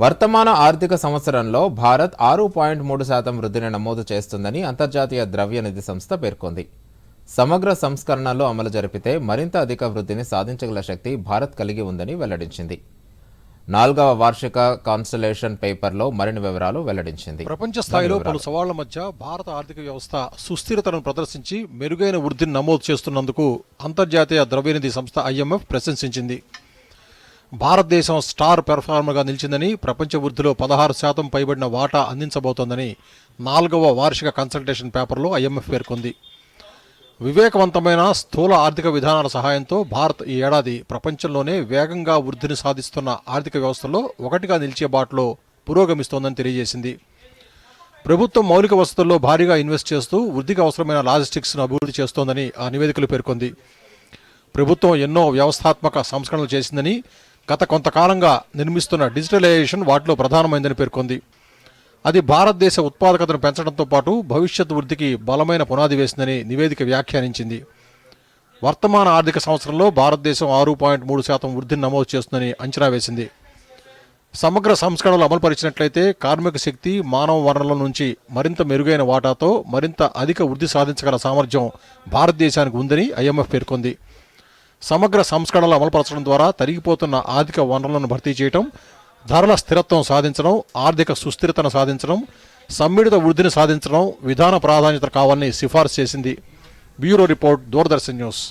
వర్తమాన ఆర్థిక సంవత్సరంలో భారత్ ఆరు పాయింట్ మూడు శాతం వృద్ధిని నమోదు చేస్తుందని అంతర్జాతీయ ద్రవ్యనిధి సంస్థ పేర్కొంది. సమగ్ర సంస్కరణలో అమలు జరిపితే మరింత అధిక వృద్ధిని సాధించగల శక్తి భారత్ కలిగి ఉందని వెల్లడించింది. నాలుగవ వార్షిక కాన్స్టలేషన్ పేపర్లో మరిన్ని వివరాలు వెల్లడించింది. ప్రపంచ స్థాయిలో పలు. సవాళ్ళ మధ్య భారత ఆర్థిక వ్యవస్థ సుస్థిరతను ప్రదర్శించి మెరుగైన వృద్ధిని నమోదు చేస్తున్నందుకు అంతర్జాతీయ ద్రవ్యనిధి సంస్థ ఐఎంఎఫ్ ప్రశంసించింది. భారతదేశం స్టార్ పెర్ఫార్మర్గా నిలిచిందని ప్రపంచ వృద్ధిలో పదహారు శాతం పైబడిన వాటా అందించబోతోందని నాలుగవ వార్షిక కన్సల్టేషన్ పేపర్లో ఐఎంఎఫ్ పేర్కొంది. వివేకవంతమైన స్థూల ఆర్థిక విధానాల సహాయంతో భారత్ ఈ ఏడాది ప్రపంచంలోనే వేగంగా వృద్ధిని సాధిస్తున్న ఆర్థిక వ్యవస్థలో ఒకటిగా నిలిచే బాటలో పురోగమిస్తోందని తెలియజేసింది. ప్రభుత్వం మౌలిక వసతుల్లో భారీగా ఇన్వెస్ట్ చేస్తూ వృద్ధికి అవసరమైన లాజిస్టిక్స్ను అభివృద్ధి చేస్తోందని ఆ నివేదికలు పేర్కొంది. ప్రభుత్వం ఎన్నో వ్యవస్థాత్మక సంస్కరణలు చేసిందని గత కొంతకాలంగా నిర్మిస్తున్న డిజిటలైజేషన్ వాటిలో ప్రధానమైందని పేర్కొంది. అది భారతదేశ ఉత్పాదకతను పెంచడంతో పాటు భవిష్యత్ వృద్ధికి బలమైన పునాది వేసిందని నివేదిక వ్యాఖ్యానించింది. వర్తమాన ఆర్థిక సంవత్సరంలో భారతదేశం ఆరు పాయింట్ మూడు శాతం వృద్ధిని నమోదు చేస్తుందని అంచనా వేసింది. సమగ్ర సంస్కరణలు అమలుపరిచినట్లయితే కార్మిక శక్తి మానవ వనరుల నుంచి మరింత మెరుగైన వాటాతో మరింత అధిక వృద్ధి సాధించగల సామర్థ్యం భారతదేశానికి ఉందని ఐఎంఎఫ్ పేర్కొంది. సమగ్ర సంస్కరణలు అమలుపరచడం ద్వారా తరిగిపోతున్న ఆర్థిక వనరులను భర్తీ చేయడం ధరల స్థిరత్వం సాధించడం ఆర్థిక సుస్థిరతను సాధించడం సమ్మిళిత వృద్ధిని సాధించడం విధాన ప్రాధాన్యత కావాలని సిఫార్సు చేసింది బ్యూరో రిపోర్ట్ దూరదర్శన్ న్యూస్.